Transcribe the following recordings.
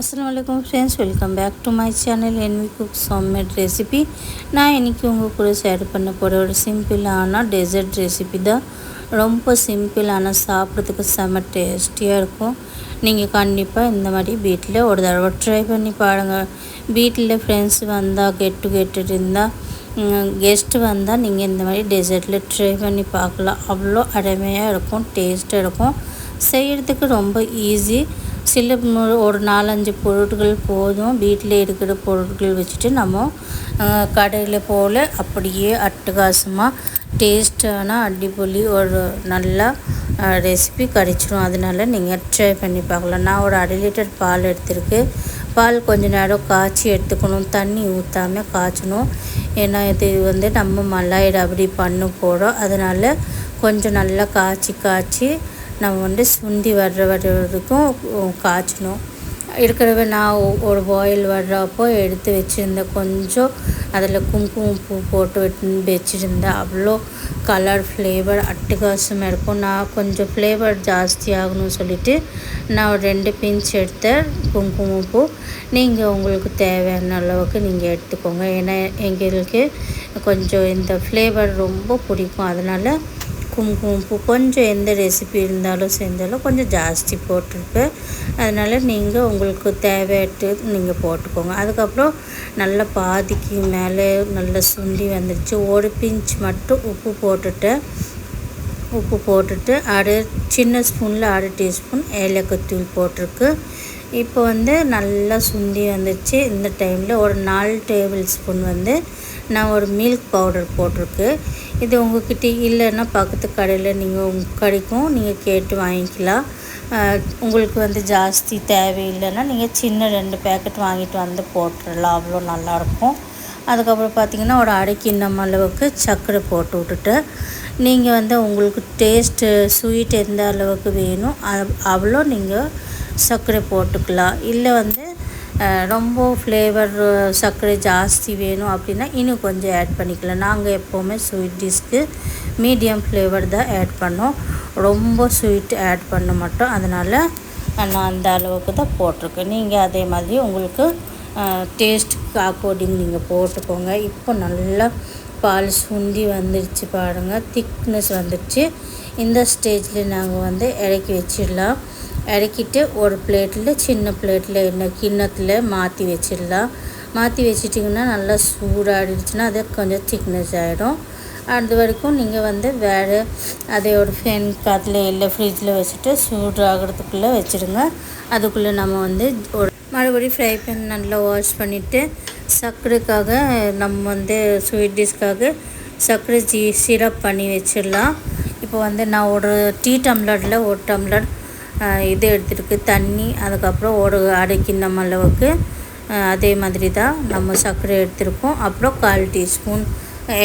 அஸ்லாம் வலைக்கம் friends welcome back to my channel N V cook homemade recipe நான் இன்றைக்கி உங்கள் கூட ஷேர் பண்ண போகிற ஒரு சிம்பிளான டெசர்ட் ரெசிபி தான். ரொம்ப சிம்பிளான சாப்பிட்றதுக்கு செம்ம டேஸ்டியாக இருக்கும். நீங்கள் கண்டிப்பாக இந்த மாதிரி வீட்டில் ஒரு தடவை ட்ரை பண்ணி பாருங்கள் வீட்டில் ஃப்ரெண்ட்ஸ் வந்தால் கெட் டுகெட்டர் இருந்தால் கெஸ்ட்டு வந்தால் நீங்கள் இந்த மாதிரி டெசர்ட்டில் ட்ரை பண்ணி பார்க்கலாம். அவ்வளோ அருமையாக இருக்கும் டேஸ்ட்டாக இருக்கும். செய்கிறதுக்கு ரொம்ப ஈஸி சில ஒரு நாலஞ்சு பொருட்கள் போதும். வீட்டில் இருக்கிற பொருட்கள் வச்சுட்டு நம்ம கடையில் போல் அப்படியே அட்டகாசமாக டேஸ்டான அடிப்பொலி ஒரு நல்ல ரெசிபி கிடச்சிரும். அதனால நீங்கள் ட்ரை பண்ணி பார்க்கலாம். நான் ஒரு அரை லிட்டர் பால் எடுத்திருக்கு. பால் கொஞ்ச நேரம் காய்ச்சி எடுத்துக்கணும். தண்ணி ஊற்றாமல் காய்ச்சணும். ஏன்னா இது வந்து நம்ம மலாயிட அப்படி பண்ண போகிறோம் அதனால் கொஞ்சம் நல்லா காய்ச்சி காய்ச்சி நம்ம வந்து சுண்டி வர்ற வர்றதுக்கும் வரைக்கும் காய்ச்சணும். இருக்கிறவ நான் ஒ- ஒரு பாயில் வர்றப்போ எடுத்து வச்சுருந்தேன் கொஞ்சம் அதில் குங்குமம் பூ போட்டு விட்டு வச்சுருந்தேன் அவ்வளோ கலர் ஃப்ளேவர் அட்டகாசமாக இருக்கும். நான் கொஞ்சம் ஃப்ளேவர் ஜாஸ்தி ஆகணும்னு சொல்லிட்டு நான் ஒரு ரெண்டு பிஞ்ச் எடுத்தேன் குங்குமம் பூ. நீங்கள் உங்களுக்கு தேவையான அளவுக்கு நீங்கள் எடுத்துக்கோங்க. ஏன்னா எங்களுக்கு கொஞ்சம் இந்த ஃப்ளேவர் ரொம்ப பிடிக்கும். அதனால் குங்குமம் பூ கொஞ்சம் எந்த ரெசிபி இருந்தாலும் செஞ்சாலும் கொஞ்சம் ஜாஸ்தி போட்டிருப்பேன் அதனால் நீங்கள் உங்களுக்கு தேவையாட்டு நீங்கள் போட்டுக்கோங்க. அதுக்கப்புறம் நல்லா பாதிக்கு மேலே நல்லா சுண்டி வந்துடுச்சு ஒரு பிஞ்ச் மட்டும் உப்பு போட்டுட்டேன் உப்பு போட்டுட்டு அரை சின்ன ஸ்பூனில் அரை டீஸ்பூன் ஏலக்கத்தூள் போட்டிருக்கு. இப்போ வந்து நல்லா சுண்டி வந்துச்சு இந்த டைமில் ஒரு நாலு டேபிள் ஸ்பூன் வந்து நான் ஒரு மில்க் பவுடர் போட்டிருக்கு. இது உங்கள்கிட்ட இல்லைன்னா பக்கத்து கடையில் நீங்கள் கிடைக்கும் நீங்கள் கேட்டு வாங்கிக்கலாம். உங்களுக்கு வந்து ஜாஸ்தி தேவையில்லைன்னா நீங்கள் சின்ன ரெண்டு பேக்கெட் வாங்கிட்டு வந்து போட்டுடலாம். அவ்வளோ நல்லாயிருக்கும் அதுக்கப்புறம் பார்த்திங்கன்னா ஒரு அரை அளவுக்கு சர்க்கரை போட்டு விட்டுட்டு நீங்கள் வந்து உங்களுக்கு டேஸ்ட்டு ஸ்வீட் எந்த அளவுக்கு வேணும் அவ்வளோ நீங்கள் சர்க்கரை போட்டுக்கலாம். இல்லை வந்து ரொம்ப ஃப்ளேவர் சர்க்கரை ஜாஸ்தி வேணும் அப்படின்னா இன்னும் கொஞ்சம் ஆட் பண்ணிக்கலாம். நாங்கள் எப்போவுமே ஸ்வீட் டிஷ்க்கு மீடியம் ஃப்ளேவர் தான் ஆட் பண்ணோம். ரொம்ப ஸ்வீட் ஆட் பண்ண மாட்டோம். அதனால் நான் அந்த அளவுக்கு தான் போட்டிருக்கேன். நீங்கள் அதே மாதிரி உங்களுக்கு டேஸ்ட்டுக்கு அக்கார்டிங் நீங்கள் போட்டுக்கோங்க. இப்போ நல்லா பால் சுண்டி வந்துடுச்சு பாருங்கள் திக்னஸ் வந்துடுச்சு இந்த ஸ்டேஜில் நாங்கள் வந்து இறக்கி வச்சிடலாம். இறக்கிட்டு ஒரு பிளேட்டில் சின்ன பிளேட்டில் என்ன கிண்ணத்தில் மாற்றி வச்சிடலாம். மாற்றி வச்சிட்டிங்கன்னா நல்லா சூடாடிடுச்சுன்னா அது கொஞ்சம் திக்னஸ் ஆகிடும். அது வரைக்கும் நீங்கள் வந்து வேறு அதை ஒரு ஃபேன் காற்றுல இல்லை ஃப்ரிட்ஜில் வச்சுட்டு சூடாகிறதுக்குள்ளே வச்சுடுங்க. அதுக்குள்ளே நம்ம வந்து ஒரு மறுபடியும் ஃப்ரை பேன் நல்லா வாஷ் பண்ணிவிட்டு சர்க்கரைக்காக நம்ம வந்து ஸ்வீட் டிஷ்க்காக சர்க்கரை ஜீ சிரப் பண்ணி வச்சிடலாம். இப்போ வந்து நான் ஒரு டீ டம்ளரில் ஒரு டம்ளர் இது எடுத்துருக்கு தண்ணி அதுக்கப்புறம் ஒரு அரை கிண்ணம் அளவுக்கு அதே மாதிரி தான் நம்ம சர்க்கரை எடுத்திருக்கோம். அப்புறம் கால் டீஸ்பூன்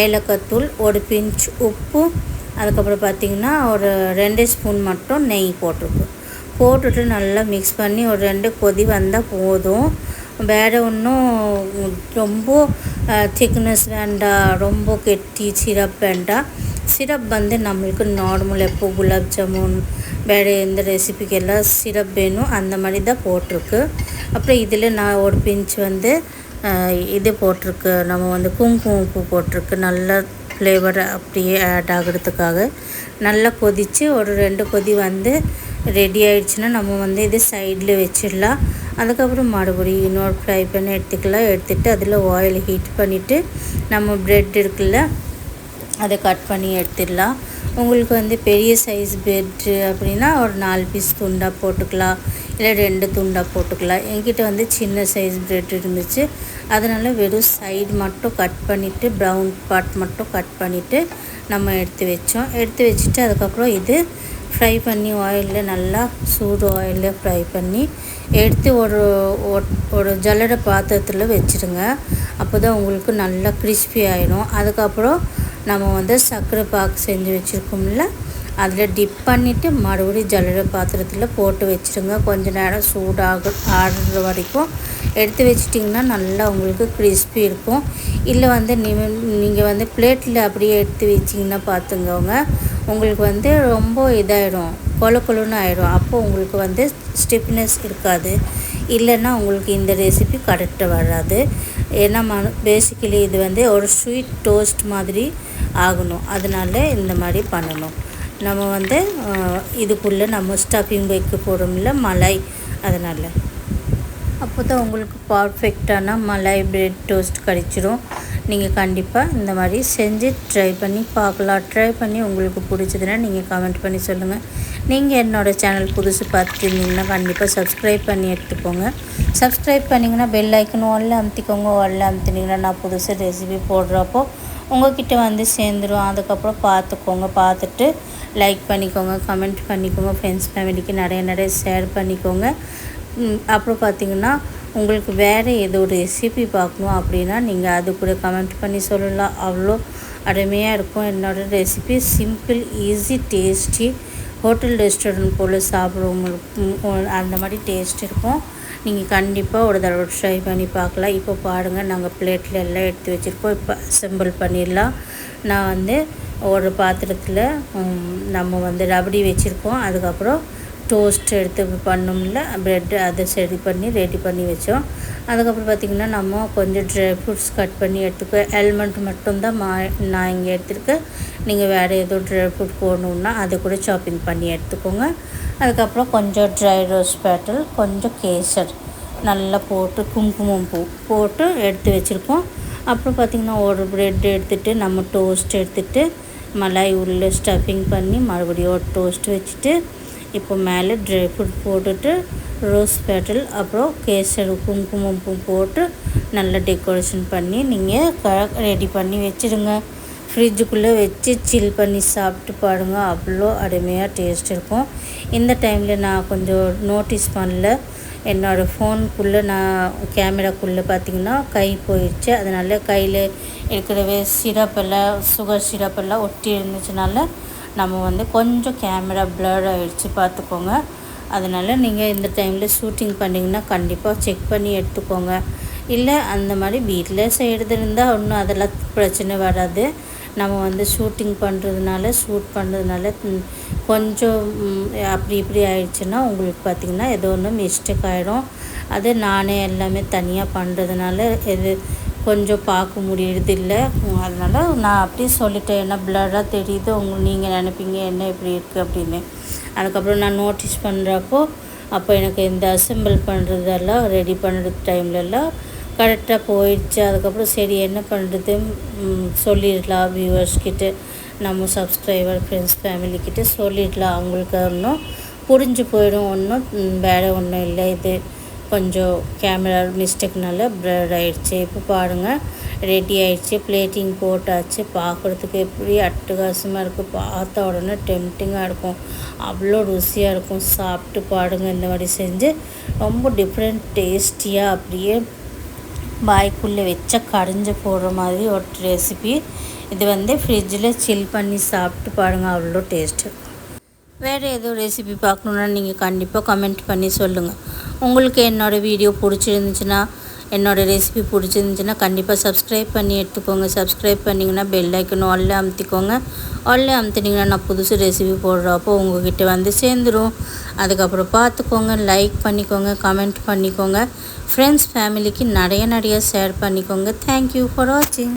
ஏலக்காய்த்தூள் ஒரு பிஞ்ச் உப்பு அதுக்கப்புறம் பார்த்திங்கன்னா ஒரு ரெண்டு ஸ்பூன் மட்டும் நெய் போட்டிருக்கோம். போட்டுட்டு நல்லா மிக்ஸ் பண்ணி ஒரு ரெண்டு கொதி வந்தால் போதும். வேறு ஒன்றும் ரொம்ப திக்னஸ் வேண்டாம் ரொம்ப கெட்டி சிரப் வேண்டாம் சிரப் வந்து நம்மளுக்கு நார்மல் எப்போ குலாப் ஜாமுன் வேறு எந்த ரெசிபிக்கெல்லாம் சிரப் வேணும் அந்த மாதிரி தான் போட்டிருக்கு. அப்புறம் இதில் நான் ஒரு பிஞ்ச் வந்து இது போட்டிருக்கு. நம்ம வந்து குங்குமம் உப்பு போட்டிருக்கு. நல்ல ஃப்ளேவர் அப்படியே ஆட் ஆகிறதுக்காக. நல்லா கொதித்து ஒரு ரெண்டு கொதி வந்து ரெடி ஆயிடுச்சுன்னா நம்ம வந்து இது சைடில் வச்சிடலாம். அதுக்கப்புறம் மறுபடியும் இன்னொரு ஃப்ரை பண்ணி எடுத்துக்கலாம். எடுத்துகிட்டு அதில் ஆயில் ஹீட் பண்ணிவிட்டு நம்ம ப்ரெட் இருக்குல்ல அதை கட் பண்ணி எடுத்துடலாம். உங்களுக்கு வந்து பெரிய சைஸ் பெட்டு அப்படின்னா ஒரு நாலு பீஸ் துண்டாக போட்டுக்கலாம். இல்லை ரெண்டு துண்டாக போட்டுக்கலாம். என்கிட்ட வந்து சின்ன சைஸ் பிரெட் இருந்துச்சு. அதனால் வெறும் சைடு மட்டும் கட் பண்ணிவிட்டு ப்ரௌன் பார்ட் மட்டும் கட் பண்ணிவிட்டு நம்ம எடுத்து வச்சோம். எடுத்து வச்சுட்டு அதுக்கப்புறம் இது ஃப்ரை பண்ணி ஆயிலில் நல்லா சூடு ஆயிலில் ஃப்ரை பண்ணி எடுத்து ஒரு ஒட்- ஒரு ஜல்லடை பாத்திரத்தில் வச்சுடுங்க அப்போ தான் உங்களுக்கு நல்லா கிறிஸ்பி ஆகிடும் அதுக்கப்புறம் நம்ம வந்து சர்க்கரை பாக்கு செஞ்சு வச்சுருக்கோம்ல அதில் டிப் பண்ணிவிட்டு மறுபடியும் ஜல்லடை பாத்திரத்தில் போட்டு வச்சுருங்க. கொஞ்ச நேரம் சூடாக ஆடுற வரைக்கும் எடுத்து வச்சிட்டிங்கன்னா நல்லா உங்களுக்கு கிறிஸ்பி இருக்கும். இல்லை வந்து நீங்கள் வந்து பிளேட்டில் அப்படியே எடுத்து வச்சிங்கன்னா பார்த்துங்கவங்க உங்களுக்கு வந்து ரொம்ப இதாயிடும் கொல கொலுன்னு ஆயிடும். அப்போ உங்களுக்கு வந்து ஸ்டிப்னஸ் இருக்காது. இல்லைன்னா உங்களுக்கு இந்த ரெசிபி கரெக்டாக வராது. ஏன்னா ம பேசிக்கலி இது வந்து ஒரு ஸ்வீட் டோஸ்ட் மாதிரி ஆகணும். அதனால இந்த மாதிரி பண்ணணும். நம்ம வந்து இதுக்குள்ளே நம்ம ஸ்டஃபிங் வைக்க போகிறோம்ல மலை அதனால். அப்போ தான் உங்களுக்கு பர்ஃபெக்டான மலை பிரெட் டோஸ்ட் கிடச்சிரும். நீங்கள் கண்டிப்பாக இந்த மாதிரி செஞ்சு ட்ரை பண்ணி பார்க்கலாம். ட்ரை பண்ணி உங்களுக்கு பிடிச்சதுன்னா நீங்கள் கமெண்ட் பண்ணி சொல்லுங்கள் நீங்கள் என்னோடய சேனல் புதுசு பார்த்துருந்தீங்கன்னா கண்டிப்பாக சப்ஸ்கிரைப் பண்ணி எடுத்துக்கோங்க. சப்ஸ்கிரைப் பண்ணிங்கன்னா பெல் ஐக்கன் ஒல்ல அமுத்திக்கோங்க. ஒல்ல அமுத்தினீங்கன்னா நான் புதுசு ரெசிபி போடுறப்போ உங்கள்கிட்ட வந்து சேர்ந்துடும் அதுக்கப்புறம் பார்த்துக்கோங்க. பார்த்துட்டு லைக் பண்ணிக்கோங்க. கமெண்ட் பண்ணிக்கோங்க. ஃப்ரெண்ட்ஸ் ஃபேமிலிக்கு நிறைய நிறைய ஷேர் பண்ணிக்கோங்க. அப்புறம் பார்த்திங்கன்னா உங்களுக்கு வேறு ஏதோ ஒரு ரெசிபி பார்க்கணும் அப்படின்னா நீங்கள் அது கூட கமெண்ட் பண்ணி சொல்லலாம். அவ்வளோ அருமையாக இருக்கும். என்னோடய recipe simple easy tasty hotel restaurant போல் சாப்பிட்றவங்களுக்கு அந்த மாதிரி டேஸ்ட் இருக்கும். நீங்கள் கண்டிப்பாக ஒரு தடவை ட்ரை பண்ணி பார்க்கலாம். இப்போ பாருங்கள் நாங்கள் பிளேட்டில் எல்லாம் எடுத்து வச்சுருக்கோம். இப்போ அசம்பிள் பண்ணிடலாம். நான் வந்து ஒரு பாத்திரத்தில் நம்ம வந்து ரபடி வச்சுருக்கோம். அதுக்கப்புறம் டோஸ்ட் எடுத்து பண்ணோம்ல ப்ரெட்டு அதை சரி பண்ணி ரெடி பண்ணி வச்சோம். அதுக்கப்புறம் பார்த்திங்கன்னா நம்ம கொஞ்சம் ட்ரை ஃப்ரூட்ஸ் கட் பண்ணி எடுத்துக்குவேன் ஹெல்மெட் மட்டும்தான் மா நான் இங்கே எடுத்துருக்கேன். நீங்கள் வேறு ஏதோ ட்ரை ஃப்ரூட் போடணுன்னா அதை கூட சாப்பிங் பண்ணி எடுத்துக்கோங்க. அதுக்கப்புறம் கொஞ்சம் ட்ரை ரோஸ் பேட்டல் கொஞ்சம் கேசர் நல்லா போட்டு குங்குமம் பூ போட்டு எடுத்து வச்சுருக்கோம். அப்புறம் பார்த்திங்கன்னா ஒரு ப்ரெட் எடுத்துகிட்டு நம்ம டோஸ்ட் எடுத்துகிட்டு மலாய் உள்ள ஸ்டஃபிங் பண்ணி மறுபடியும் ஒரு டோஸ்ட் வச்சுட்டு இப்போ மேலே ட்ரை ஃப்ரூட் போட்டுட்டு ரோஸ் பேட்டல் அப்புறம் கேசர் குங்குமம் பூ போட்டு நல்லா டெக்கரேஷன் பண்ணி நீங்கள் க ரெடி பண்ணி வச்சுடுங்க. ஃப்ரிட்ஜுக்குள்ளே வச்சு சில் பண்ணி சாப்பிட்டு பாருங்க. அவ்வளோ அருமையாக டேஸ்ட் இருக்கும். இந்த டைமில் நான் கொஞ்சம் நோட்டீஸ் பண்ணல. என்னோடய ஃபோனுக்குள்ளே நான் கேமராக்குள்ளே பார்த்திங்கன்னா கை போயிடுச்சு. அதனால் கையில் இருக்கிறவே சிரப்பெல்லாம் சுகர் சிரப்பெல்லாம் ஒட்டி இருந்துச்சுனால நம்ம வந்து கொஞ்சம் கேமரா ப்ளர் ஆகிடுச்சு பார்த்துக்கோங்க. அதனால் நீங்கள் இந்த டைமில் ஷூட்டிங் பண்ணிங்கன்னா கண்டிப்பாக செக் பண்ணி எடுத்துக்கோங்க. இல்லை அந்த மாதிரி வீட்டில் செய்கிறது இருந்தால் ஒன்றும் அதெல்லாம் பிரச்சனை வராது. நம்ம வந்து ஷூட்டிங் பண்ணுறதுனால ஷூட் பண்ணுறதுனால கொஞ்சம் அப்படி இப்படி ஆயிடுச்சுன்னா உங்களுக்கு பார்த்திங்கன்னா ஏதோ ஒன்று மிஸ்டேக் ஆகிடும் அது நானே எல்லாமே தனியாக பண்ணுறதுனால எது கொஞ்சம் பார்க்க முடியறது இல்லை. அதனால் நான் அப்படியே சொல்லிட்டேன் என்ன ப்ளராக தெரியுது உங்க நீங்கள் நினைப்பீங்க என்ன இப்படி இருக்குது அப்படின்னு. அதுக்கப்புறம் நான் நோட்டீஸ் பண்ணுறப்போ அப்போ எனக்கு இந்த அசம்பிள் பண்ணுறதெல்லாம் ரெடி பண்ணுற டைம்லலாம் கரெக்டாக போயிடுச்சு. அதுக்கப்புறம் சரி என்ன பண்ணுறது சொல்லிடலாம் வியூவர்ஸ்கிட்ட நம்ம சப்ஸ்கிரைபர் ஃப்ரெண்ட்ஸ் ஃபேமிலிக்கிட்ட சொல்லிடலாம். அவங்களுக்கு ஒன்றும் புரிஞ்சு போயிடும் ஒன்றும் வேறு ஒன்றும் இல்லை இது. கொஞ்சம் கேமரா மிஸ்டேக்னால ப்ளர் ஆகிடுச்சு இப்போ பாருங்கள் ரெடி ஆகிடுச்சு பிளேட்டிங் போட்டாச்சு. பார்க்குறதுக்கு எப்படி அட்டகாசமாக இருக்குது பார்த்த உடனே டெம்டிங்காக இருக்கும். அவ்வளோ ருசியாக இருக்கும். சாப்பிட்டு பாடுங்கள் இந்த மாதிரி செஞ்சு ரொம்ப டிஃப்ரெண்ட் டேஸ்டியாக அப்படியே பாய்க்குள்ளே வச்ச கடைஞ்சி போடுற மாதிரி ஒரு ரெசிபி இது வந்து ஃப்ரிட்ஜில் சில் பண்ணி சாப்பிட்டு பாருங்கள் அவ்வளோ டேஸ்ட்டு வேறு ஏதோ ரெசிபி பார்க்கணுன்னா நீங்கள் கண்டிப்பாக கமெண்ட் பண்ணி சொல்லுங்கள் உங்களுக்கு என்னோடய வீடியோ பிடிச்சிருந்துச்சுன்னா என்னோடய ரெசிபி பிடிச்சிருந்துச்சின்னா கண்டிப்பாக சப்ஸ்கிரைப் பண்ணி எடுத்துக்கோங்க. சப்ஸ்கிரைப் பண்ணிங்கன்னா பெல் ஐக்கன் ஆல்ல அமுத்திக்கோங்க. ஆல்ல அமுத்தினீங்கன்னா நான் புதுசு ரெசிபி போடுறப்போ உங்ககிட்ட வந்து சேர்ந்துடும் அதுக்கப்புறம் பார்த்துக்கோங்க லைக் பண்ணிக்கோங்க கமெண்ட் பண்ணிக்கோங்க. ஃப்ரெண்ட்ஸ் ஃபேமிலிக்கு நிறைய நிறைய ஷேர் பண்ணிக்கோங்க. தேங்க்யூ ஃபார் வாட்சிங்